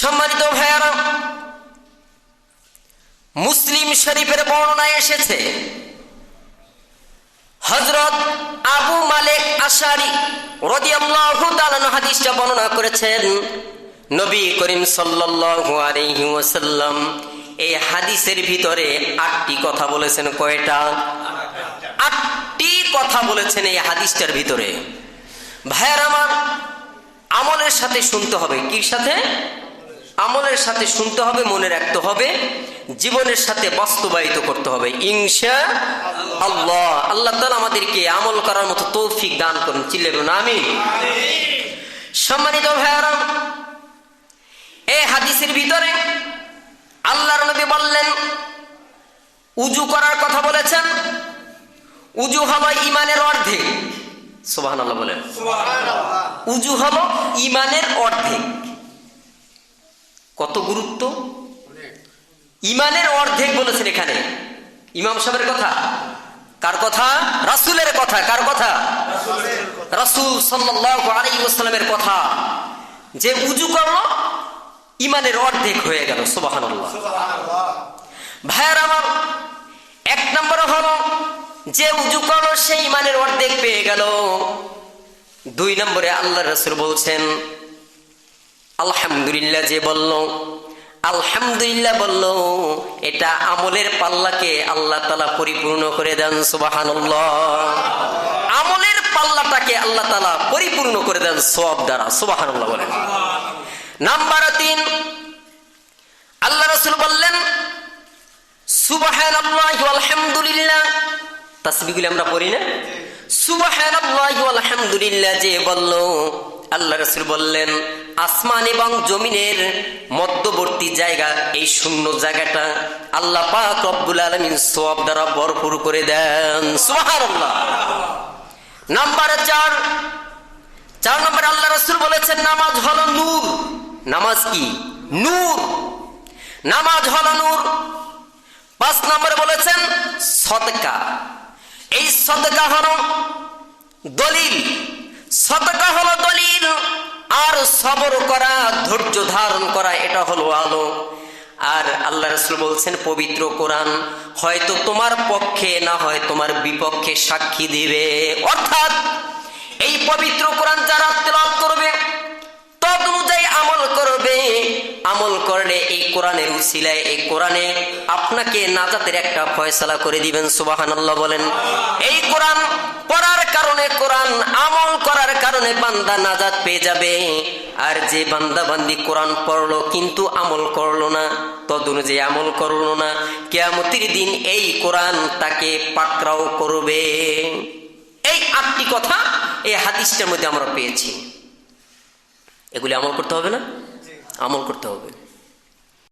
সম্মানিত ভাইয়ারা, মুসলিম শরীফের বর্ণনায় এসেছে হজরত আবু মালেক আশারি হাদিসটা বর্ণনা করেছেন, নবী করিম ওয়াসাল্লাম এই হাদিসের ভিতরে আটটি কথা বলেছেন, কয়টা? আটটি কথা বলেছেন এই হাদিসটার ভিতরে। ভাইয়ার আমার আমলের সাথে শুনতে হবে, কির সাথে? আমলের সাথে শুনতে হবে মনে রাখতে হবে জীবনের সাথে বাস্তবায়িত করতে হবে। ইনশা আল্লাহ। আল্লাহ তালা আমাদেরকে আমল করার মতো তৌফিক দান করুন। চিল্লে বলুন আমি সম্মানিত ভাইয়ারাম এই হাদিসের ভিতরে আল্লাহর নবী বললেন উজু করার কথা বলেছেন। উজু হলো ইমানের অর্ধেক। আল্লাহ বলেন। উজু হলো ইমানের অর্ধেক। কত গুরুত্ব? ইমানের অর্ধেক বলেছেন এখানে। ইমাম সাহেবের কথা? কার কথা? রাসুলের কথা। কার কথা? রাসুল সাল্লামের কথা। যে উজু করল, ইমানের অর্ধেক হয়ে গেল। সুবাহান ভাইয়ার আমার এক নম্বর হলো, যে উজু করল, সে ইমানের অর্ধেক পেয়ে গেল। দুই নম্বরে আল্লাহ রসুল বলছেন আলহামদুলিল্লাহ যে বলল, আলহামদুলিল্লাহ বলল, এটা আমলের পাল্লাকে আল্লাহ তালা পরিপূর্ণ করে দেন সুবাহান আমলের পাল্লাটাকে আল্লাহ তালা পরিপূর্ণ করে দেন সব দ্বারা সুবাহান বলেন। নাম্বার তিন, আল্লাহ রসুল বললেন সুবাহান তাসবিগুলি আমরা পড়ি না? সুবাহান আলহামদুলিল্লাহ যে বলল আল্লাহ রসুল বললেন, আসমান এবং জমিনের মধ্যবর্তী জায়গা, এই শূন্য জায়গাটা আল্লাহ পাক রব্বুল আলমিন সব দ্বারা ভরপুর করে দেন। সুবহানাল্লাহ। নাম্বার চার চার নম্বর আল্লাহ রসুল বলেছেন, নামাজ হলো নূর। নামাজ কি? নূর। নামাজ হলো নূর। পাঁচ নম্বরে বলেছেন, সদকা। এই সদকা হলো দলিল। সদকা হলো দলিল, আর সবর করা, ধৈর্য ধারণ করা, এটা হলো আলো। আর আল্লাহ রসুল বলছেন, পবিত্র কোরআন হয়তো তোমার পক্ষে, না হয় তোমার বিপক্ষে সাক্ষী দিবে। অর্থাৎ এই পবিত্র কোরআন যারা তেলাওয়াত করবে, তদ অনুযায়ী আমল করবে। আমল করলে এই কোরআনের উসিলায়, এই কোরআনে আপনাকে নাজাতের একটা ফয়সালা করে দিবেন সুবাহান বলেন। এই কোরআন কারণে কোরআন আমল করার কারণে বান্দা নাজাত পেয়ে যাবে। আর যে বান্দা বান্দি কোরআন পড়ল কিন্তু আমল করল না তদ অনুযায়ী আমল করল না কেয়ামতির দিন এই কোরআন তাকে পাকড়াও করবে। এই আটটি কথা এই হাদিসটার মধ্যে আমরা পেয়েছি। এগুলি আমল করতে হবে না? আমল করতে হবে।